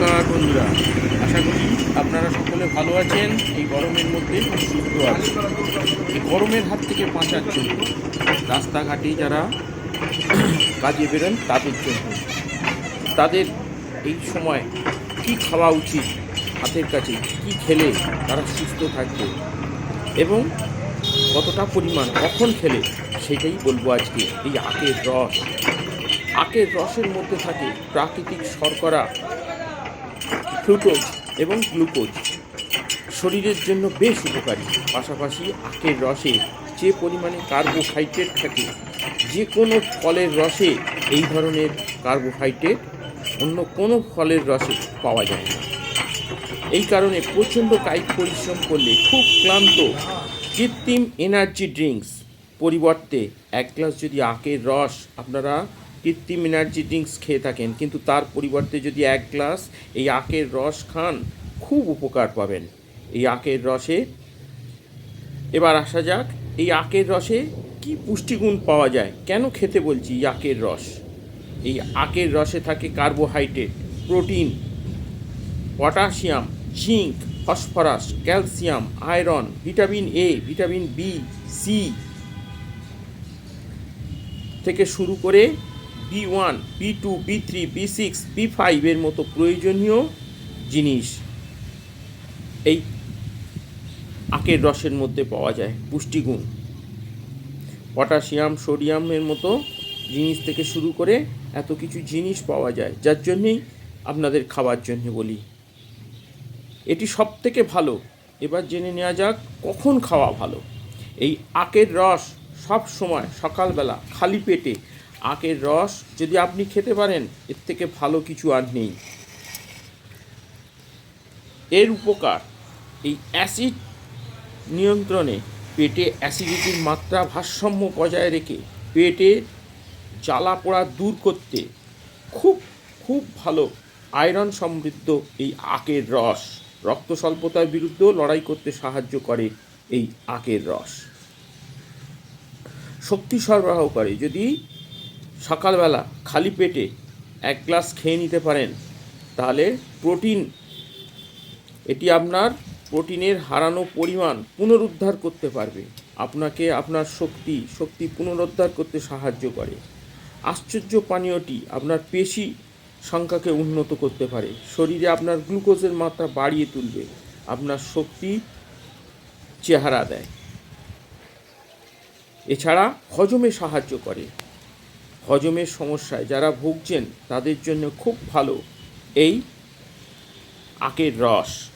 নমস্কার বন্ধুরা। আশা করি আপনারা সকলে ভালো আছেন। এই গরমের মধ্যে সুস্থ আছেন এই গরমের হাত থেকে বাঁচার জন্য রাস্তাঘাটে যারা কাজে বেরোন, তাদের জন্য। তাদের এই সময় কি খাওয়া উচিত, হাতের কাছে কি খেলে তারা সুস্থ থাকবে এবং কতটা পরিমাণ কখন খেলে সেটাই বলব আজকে। এই আখের রস। আখের রসের মধ্যে থাকে প্রাকৃতিক শর্করা। ফ্রুটোজ এবং গ্লুকোজ শরীরের জন্য বেশ উপকারী। পাশাপাশি আখের রসে যে পরিমাণে কার্বোহাইড্রেট থাকে, যে কোনো ফলের রসে এই ধরনের কার্বোহাইড্রেট অন্য কোনো ফলের রসে পাওয়া যায় না। এই কারণে প্রচণ্ড কায়িক পরিশ্রম করলে খুব ক্লান্ত, কৃত্রিম এনার্জি ড্রিঙ্কস পরিবর্তে এক গ্লাস যদি আখের রস আপনারা কৃত্রিম এনার্জি ড্রিঙ্কস খেয়ে থাকেন, কিন্তু তার পরিবর্তে যদি এক গ্লাস এই আখের রস খান, খুব উপকার পাবেন। এই আখের রসে, এবার আসা যাক, এই আখের রসে কি পুষ্টিগুণ পাওয়া যায়? কেন খেতে বলছি এই আখের রস? এই আখের রসে থাকে carbohydrate protein potassium zinc phosphorus calcium iron vitamin A vitamin B C থেকে শুরু করে B one, B two, B three, B six, B ফাইভের মতো প্রয়োজনীয় জিনিস এই আখের রসের মধ্যে পাওয়া যায়, পুষ্টিগুণ। পটাশিয়াম সোডিয়ামের মতো জিনিস থেকে শুরু করে এত কিছু জিনিস পাওয়া যায়, যার জন্যেই আপনাদের খাওয়ার জন্য বলি। এটি সব থেকে ভালো। এবার জেনে নেওয়া যাক কখন খাওয়া ভালো। এই আখের রস সব সময় সকালবেলা খালি পেটে আখের রস যদি আপনি খেতে পারেন, এর থেকে ভালো কিছু আর নেই। এর উপকার, এই অ্যাসিড নিয়ন্ত্রণে পেটে অ্যাসিডিটির মাত্রা ভারসাম্য বজায় রেখে পেটে জ্বালা পোড়া দূর করতে খুব খুব ভালো আয়রন সমৃদ্ধ এই আখের রস। রক্ত স্বল্পতার বিরুদ্ধেও লড়াই করতে সাহায্য করে এই আখের রস। শক্তি সরবরাহ করে। যদি সকালবেলা খালি পেটে এক গ্লাস খেয়ে নিতে পারেন, তাহলে প্রোটিন, এটি আপনার প্রোটিনের হারানো পরিমাণ পুনরুদ্ধার করতে পারবে। আপনাকে আপনার শক্তি শক্তি পুনরুদ্ধার করতে সাহায্য করে। আশ্চর্য পানীয়টি আপনার পেশি সংখ্যাকে উন্নত করতে পারে। শরীরে আপনার গ্লুকোজের মাত্রা বাড়িয়ে তুলবে, আপনার শক্তি চেহারা দেয়। এছাড়া হজমে সাহায্য করে। হজমের সমস্যায় যারা ভুগছেন তাদের জন্য খুব ভালো। এই আখের রস।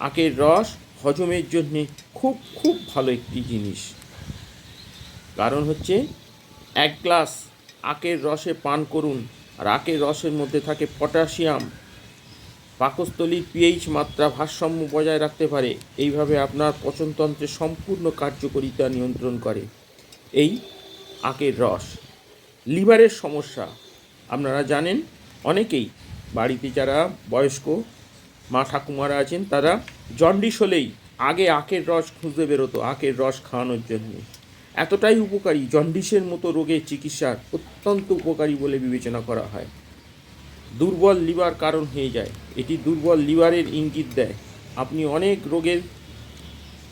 আখের রস হজমের জন্যে খুব খুব ভালো একটি জিনিস। কারণ হচ্ছে এক গ্লাস আখের রসে পান করুন আর আখের রসের মধ্যে থাকে পটাশিয়াম। পাকস্থলীর পিএইচ মাত্রা ভারসাম্য বজায় রাখতে পারে। এইভাবে আপনার পচনতন্ত্রের সম্পূর্ণ কার্যকারিতা নিয়ন্ত্রণ করে। এই আখের রস। লিভারের সমস্যা। আপনারা জানেন, অনেকেই বাড়িতে যারা বয়স্ক মা ঠাকুমারা আছেন, তারা জন্ডিস হলেই আগে আখের রস খুঁজতে বেরোতো, আখের রস খাওয়ানোর জন্য। এতটাই উপকারী, জন্ডিসের মতো রোগের চিকিৎসার অত্যন্ত উপকারী বলে বিবেচনা করা হয়। দুর্বল লিভার কারণ হয়ে যায়। এটি দুর্বল লিভারের ইঙ্গিত দেয়। আপনি অনেক রোগের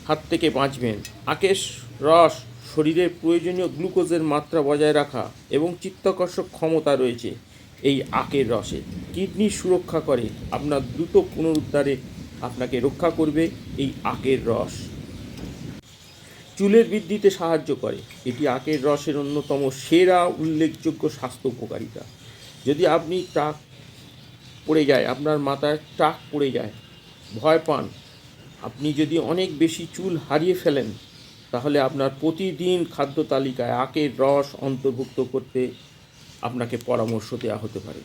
হাত থেকে বাঁচবেন। আকেশ রস শরীরের প্রয়োজনীয় গ্লুকোজের মাত্রা বজায় রাখা এবং চিত্তাকর্ষক ক্ষমতা রয়েছে এই আখের রসে। কিডনি সুরক্ষা করে আপনার দ্রুত পুনরুদ্ধারে আপনাকে রক্ষা করবে এই আখের রস। চুলের বৃদ্ধিতে সাহায্য করে। এটি আখের রসের অন্যতম সেরা উল্লেখযোগ্য স্বাস্থ্য উপকারিতা। যদি আপনি টাক পড়ে যায়, আপনার মাথায় টাক পড়ে যায়, ভয় পান, আপনি যদি অনেক বেশি চুল হারিয়ে ফেলেন তাহলে আপনার প্রতিদিন খাদ্য তালিকায় আখের রস অন্তর্ভুক্ত করতে আপনাকে পরামর্শ দেওয়া হতে পারে।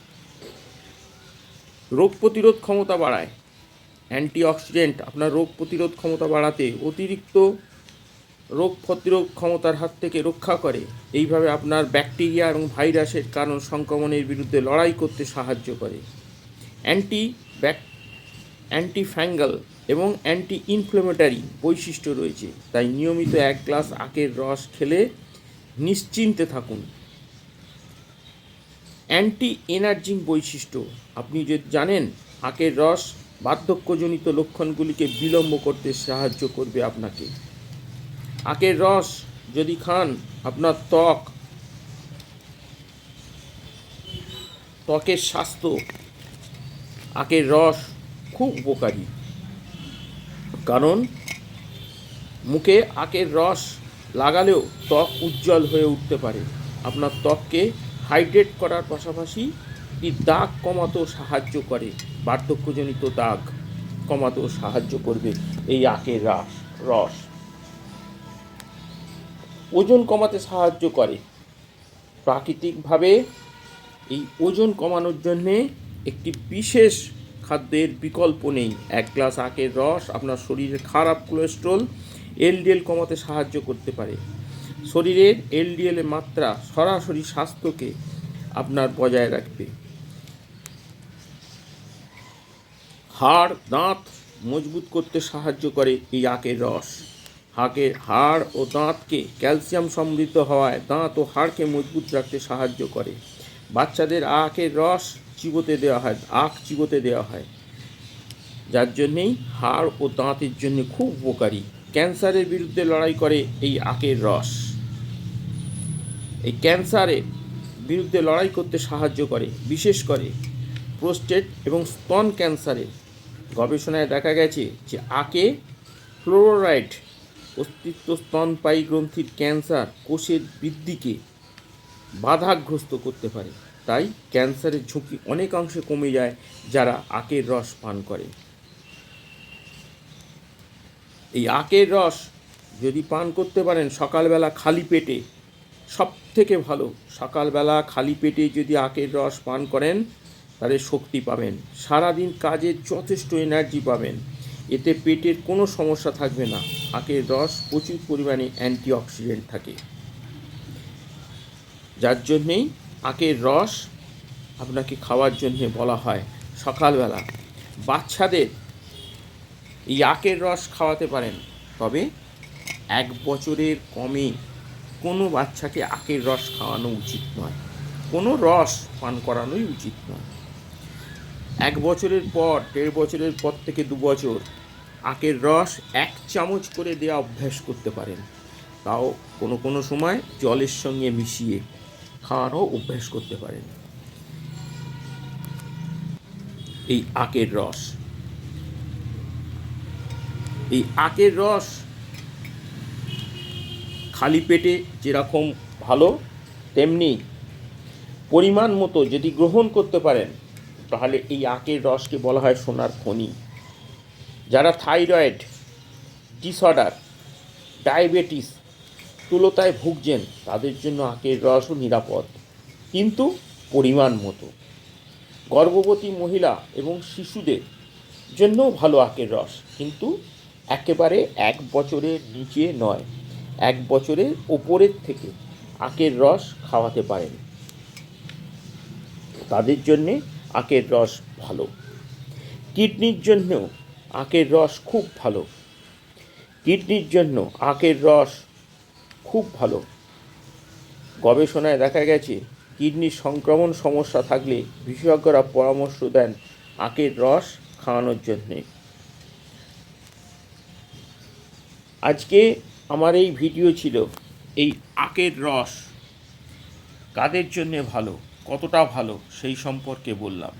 রোগ প্রতিরোধ ক্ষমতা বাড়ায়। অ্যান্টিঅক্সিডেন্ট আপনার রোগ প্রতিরোধ ক্ষমতা বাড়াতে অতিরিক্ত রোগ প্রতিরোধ ক্ষমতার হাত থেকে রক্ষা করে। এইভাবে আপনার ব্যাকটেরিয়া এবং ভাইরাসের কারণ সংক্রমণের বিরুদ্ধে লড়াই করতে সাহায্য করে। অ্যান্টি ব্যাক অ্যান্টি ফ্যাঙ্গাল এবং অ্যান্টি ইনফ্লেমেটারি বৈশিষ্ট্য রয়েছে। তাই নিয়মিত এক গ্লাস আখের রস খেলে নিশ্চিন্তে থাকুন। অ্যান্টি এনার্জিং বৈশিষ্ট্য। আপনি যদি জানেন, আখের রস বার্ধক্যজনিত লক্ষণগুলিকে বিলম্ব করতে সাহায্য করবে আপনাকে। আখের রস যদি খান, আপনার ত্বক, ত্বকের স্বাস্থ্য, আখের রস খুব উপকারী। কারণ মুখে আখের রস লাগালেও ত্বক উজ্জ্বল হয়ে উঠতে পারে। আপনার ত্বককে হাইড্রেট করার পাশাপাশি দাগ কমাতেও সাহায্য করে। বার্ধক্যজনিত দাগ কমাতেও সাহায্য করবে এই আখের রস রস। ওজন কমাতে সাহায্য করে। প্রাকৃতিকভাবে এই ওজন কমানোর জন্যে একটি বিশেষ খাদ্যের বিকল্প নেই। এক গ্লাস আখের রস আপনার শরীরের খারাপ কোলেস্ট্রল এলডিএল কমাতে সাহায্য করতে পারে। শরীরের এলডিএলের মাত্রা সরাসরি স্বাস্থ্যকে আপনার বজায় রাখবে। হাড়, দাঁত মজবুত করতে সাহায্য করে এই আখের রস। হাকের হাড় ও দাঁতকে ক্যালসিয়াম সমৃদ্ধ হওয়ায় দাঁত ও হাড়কে মজবুত রাখতে সাহায্য করে। বাচ্চাদের আখের রস চিবোতে দেওয়া হয়, আখ চিবোতে দেওয়া হয়। যার জন্যেই হাড় ও দাঁতের জন্য খুব উপকারী। ক্যান্সারের বিরুদ্ধে লড়াই করে এই আখের রস। এই ক্যান্সারের বিরুদ্ধে লড়াই করতে সাহায্য করে, বিশেষ করে প্রোস্টেট এবং স্তন ক্যান্সারের গবেষণায় দেখা গেছে যে আকে ফ্লোরাইড অস্তিত্ব স্তনপায়ী গ্রন্থির ক্যান্সার কোষের বৃদ্ধিকে বাধাগ্রস্ত করতে পারে। তাই ক্যান্সারের ঝুঁকি অনেকাংশে কমে যায় যারা আখের রস পান করে। এই আখের রস যদি পান করতে পারেন সকালবেলা খালি পেটে সব থেকে ভালো। সকালবেলা খালি পেটে যদি আখের রস পান করেন, তাহলে শক্তি পাবেন। সারাদিন কাজের যথেষ্ট এনার্জি পাবেন। এতে পেটের কোনো সমস্যা থাকবে না। আখের রস প্রচুর পরিমাণে অ্যান্টিঅক্সিডেন্ট থাকে। যার জন্যেই আখের রস আপনাকে খাওয়ার জন্যে বলা হয় সকালবেলা। বাচ্চাদের এই আখের রস খাওয়াতে পারেন, তবে এক বছরের কমে কোনো বাচ্চাকে আখের রস খাওয়ানো উচিত নয়। কোনো রস পান করানোই উচিত নয়। এক বছরের পর, দেড় বছরের পর থেকে দু বছর আখের রস এক চামচ করে দেওয়া অভ্যাস করতে পারেন। তাও কোনো কোনো সময় জলের সঙ্গে মিশিয়ে খাওয়ারও অভ্যাস করতে পারেন। এই আখের রস। এই আখের রস খালি পেটে যেরকম ভালো, তেমনি পরিমাণ মতো যদি গ্রহণ করতে পারেন, তাহলে এই আখের রসকে বলা হয় সোনার খনি। যারা থাইরয়েড ডিসঅর্ডার, ডায়াবেটিস স্থূলতায় ভুগছেন, তাদের জন্য আখের রসও নিরাপদ। কিন্তু পরিমাণ মতো। গর্ভবতী মহিলা এবং শিশুদের জন্যও ভালো আখের রস, কিন্তু একেবারে এক বছরের নিচে নয়, এক বছরের ওপরের থেকে আখের রস খাওয়াতে পারেন। তাদের জন্যে আখের রস ভালো। কিডনির জন্যও আখের রস খুব ভালো। কিডনির জন্য আখের রস খুব ভালো। গবেষণায় দেখা গেছে কিডনির সংক্রমণ সমস্যা থাকলে বিশেষজ্ঞরা পরামর্শ দেন আখের রস খাওয়ানোর জন্যে। আজকে আমার এই ভিডিও ছিল এই আখের রস কাদের জন্যে ভালো, কতটা ভালো সেই সম্পর্কে বললাম।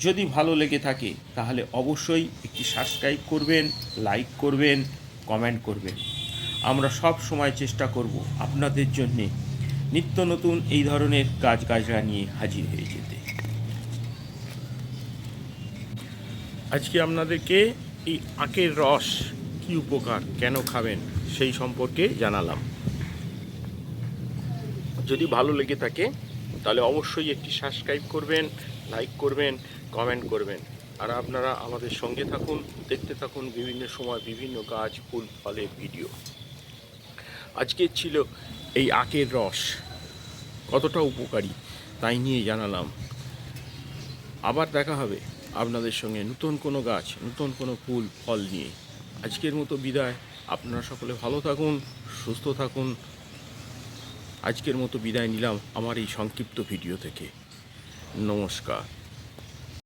যদি ভালো লেগে থাকে তাহলে অবশ্যই একটি সাবস্ক্রাইব করবেন লাইক করবেন কমেন্ট করবেন। আমরা সব সময় চেষ্টা করব আপনাদের জন্যে নিত্য নতুন এই ধরনের কাজ কাজরা নিয়ে হাজির হয়ে যেতে। আজকে আপনাদেরকে এই আখের রস কি উপকার, কেন খাবেন, সেই সম্পর্কে জানালাম। যদি ভালো লেগে থাকে, তাহলে অবশ্যই একটি সাবস্ক্রাইব করবেন, লাইক করবেন, কমেন্ট করবেন। আর আপনারা আমাদের সঙ্গে থাকুন, দেখতে থাকুন বিভিন্ন সময় বিভিন্ন গাছ, ফুল, ফলের ভিডিও। আজকে ছিল এই আখের রস। কতটা উপকারী, তাই নিয়ে জানালাম। আবার দেখা হবে আপনাদের সঙ্গে নতুন কোনো গাছ, নতুন কোনো ফুল, ফল নিয়ে। আজকের মতো বিদায়। আপনারা সকলে ভালো থাকুন, সুস্থ থাকুন। আজকের মতো বিদায় নিলাম আমার এই সংক্ষিপ্ত ভিডিও থেকে। নমস্কার।